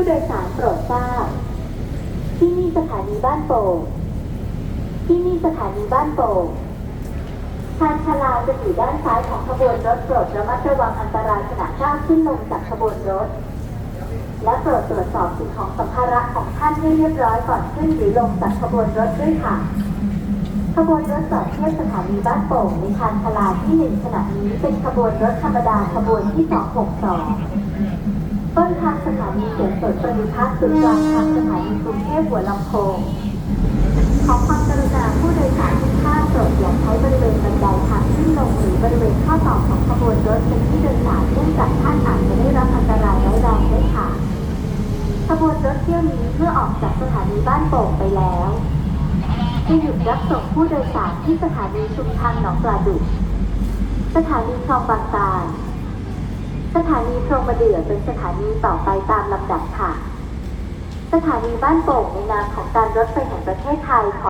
ู้โดยสารโปรดทราบ ที่นี่สถานีบ้านโป่ง ที่นี่สถานีบ้านโป่งชานชลาจะอยู่ด้านซ้ายของขบวนรถโปรดระมัดระวังอันตรายขณะก้าวขึ้นลงจากขบวนรถ และโปรดตรวจสอบสิ่งของสัมภาระของท่านให้เรียบร้อยก่อนขึ้นหรือลงจากขบวนรถด้วยค่ะ ขบวนรถจอดเทียบสถานีบ้านโป่งในชานชลาที่หนึ่งขณะนี้เป็นขบวนรถธรรมดาขบวนที่ 262ต้น มีเสียงสดประดิพัฒน์ศูนย์กลางทางสถานีกรุงเทพหัวลำโพง ขอความกรุณาผู้โดยสารทุกท่านโปรดอย่าใช้บริเวณบันไดทางขึ้นลงหรือบริเวณข้อต่อของขบวนรถเป็นที่โดยสารเนื่องจากท่านอาจจะได้รับอันตรายร้ายแรงได้ค่ะ ขบวนรถเที่ยวนี้เมื่อออกจากสถานีบ้านโป่งไปแล้วจะหยุดรับส่งผู้โดยสารที่สถานีชุมทางหนองปลาดุกสถานีคลองบางตาล สถานีพรมเดือเป็นสถานีต่อไปตามลำดับค่ะ สถานีบ้านโป่งในนามของการรถไฟแห่งประเทศไทยขอ